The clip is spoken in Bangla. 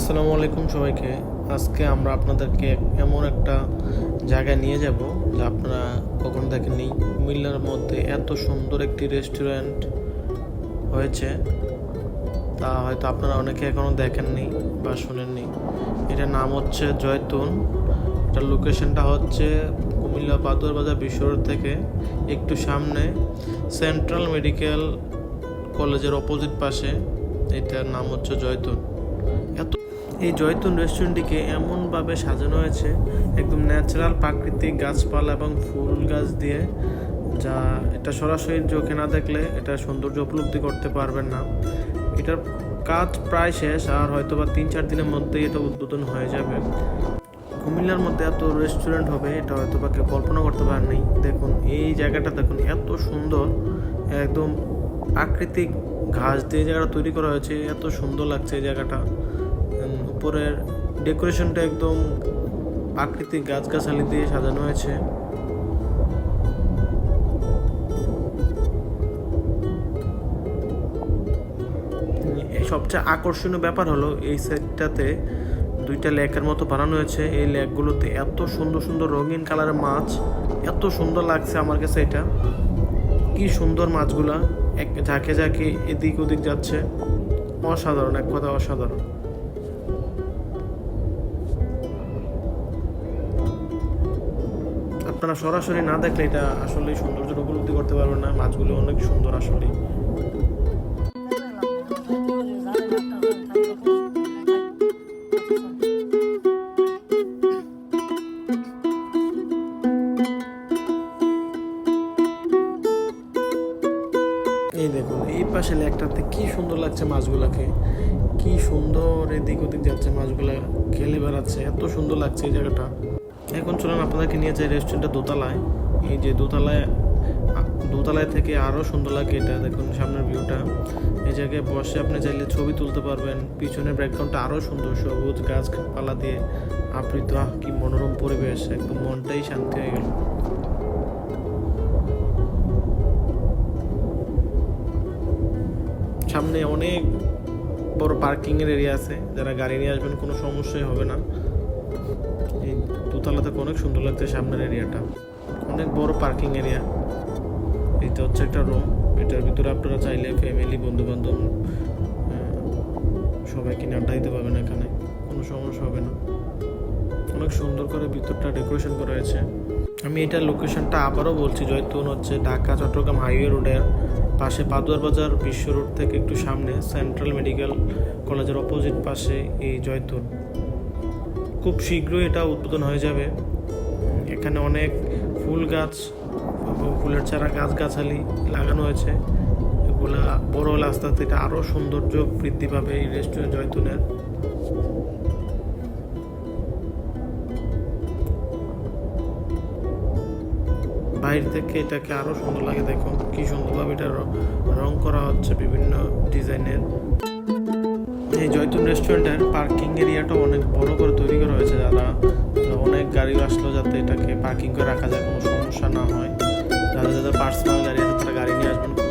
আসসালামু আলাইকুম সবাইকে। আজকে আমরা আপনাদেরকে এমন একটা জায়গায় নিয়ে যাব যা আপনারা কখনো দেখেননি। কুমিল্লার মধ্যে এত সুন্দর একটি রেস্টুরেন্ট হয়েছে। তা হয়তো আপনারা অনেকে এখনও দেখেননি বা শুনেননি। এটার নাম হচ্ছে জয়তুন। এটার লোকেশনটা হচ্ছে কুমিল্লা পাতুয়ার বাজার বিশ্ব রোড থেকে একটু সামনে সেন্ট্রাল মেডিকেল কলেজের অপোজিট পাশে। এটার নাম হচ্ছে জয়তুন। এত এই জয়তুন রেস্টুরেন্টটিকে এমনভাবে সাজানো হয়েছে, একদম ন্যাচারাল প্রাকৃতিক গাছপালা এবং ফুল গাছ দিয়ে, যা এটা সরাসরি চোখে না দেখলে এটা সৌন্দর্য উপলব্ধি করতে পারবেন না। এটার কাজ প্রায় শেষ, আর হয়তো বা তিন চার দিনের মধ্যেই এটা উদ্বোধন হয়ে যাবে। কুমিল্লার মধ্যে এত রেস্টুরেন্ট হবে, এটা হয়তো বা কেউ কল্পনা করতে পারেনি। দেখুন, এই জায়গাটা দেখুন, এত সুন্দর, একদম প্রাকৃতিক ঘাস দিয়ে জায়গাটা তৈরি করা হয়েছে, এত সুন্দর লাগছে এই জায়গাটা। উপরের ডেকোরেশনটা একদম প্রাকৃতিক গাছগাছালি দিয়ে সাজানো হয়েছে। সবচেয়ে আকর্ষণীয় ব্যাপার হলো, এই সেটটাতে দুইটা লেকের মতো বানানো হয়েছে। এই লেকগুলোতে এত সুন্দর সুন্দর রঙিন কালারের মাছ, এত সুন্দর লাগছে আমার কাছে এটা। কি সুন্দর মাছগুলা এক ঝাঁকে ঝাঁকে এদিক ওদিক যাচ্ছে। অসাধারণ, এক কথা অসাধারণ। আপনারা সরাসরি না দেখলে এটা আসলে সৌন্দর্য উপলব্ধি করতে পারবেন না। মাছগুলো অনেক সুন্দর আসলে। এই দেখুন, এই পাশে লেকটাতে কি সুন্দর লাগছে মাছগুলাকে। কি সুন্দর এদিক ওদিক যাচ্ছে মাছগুলা, খেলে বেড়াচ্ছে, এত সুন্দর লাগছে এই জায়গাটা। এখন চলুন আপনাদেরকে নিয়ে যাই রেস্টুরেন্টটা দোতলায়। এই যে দোতলায় দোতলায় থেকে আরও সুন্দর লাগে এটা, দেখুন সামনের ভিউটা এই জায়গায় বসে আপনি চাইলে ছবি তুলতে পারবেন, পিছনের ব্যাকগ্রাউন্ডটা আরও সুন্দর, সবুজ গাছপালা দিয়ে আবৃত। আহ, কি মনোরম পরিবেশ, একদম মনটাই শান্তি হয়ে গেল। সামনে অনেক বড় পার্কিং এর এরিয়া আছে। যারা গাড়ি নিয়ে আসবেন, কোনো সমস্যাই হবে না। এই দোতলা থেকে অনেক সুন্দর লাগছে সামনের এরিয়াটা অনেক বড় পার্কিং এরিয়া এইটা হচ্ছে একটা রুম এটার ভিতরে আপনারা চাইলে ফ্যামিলি বন্ধু বান্ধব সবাইকে নিয়ে আড্ডা দিতে পারবেন এখানে। কোনো সমস্যা হবে না। অনেক সুন্দর করে ভিতরটা ডেকোরেশন করা হয়েছে। আমি এটা লোকেশনটা আবারও বলছি, জয়তুন হচ্ছে ঢাকা, চট্টগ্রাম হাইওয়ে রোডের পাশে পাদুয়ার বাজার বিশ্ব রোড থেকে একটু সামনে সেন্ট্রাল মেডিকেল কলেজের অপোজিট পাশে এই জয়তুন। খুব শীঘ্রই এটা উদ্বোধন হয়ে যাবে। এখানে অনেক ফুল গাছ ফুলের চারা গাছ গাছালি লাগানো হয়েছে। এগুলা বড় হলে আস্তে আস্তে এটা আরও সৌন্দর্য বৃদ্ধি পাবে এই রেস্টুরেন্ট জয়তুনের। বাইরে থেকে এটাকে আরও সুন্দর লাগে। দেখো কি সুন্দরভাবে এটা র- রং করা হচ্ছে বিভিন্ন ডিজাইনের। এই জয়তুন রেস্টুরেন্টের পার্কিং এরিয়াটা অনেক বড় করে তৈরি করা হয়েছে যারা অনেক গাড়ি আসলো যাতে এটাকে পার্কিং করে রাখা যায়, কোনো সমস্যা না হয়। যাদের যাদের পার্সোনাল গাড়ি আছে তারা গাড়ি নিয়ে আসবেন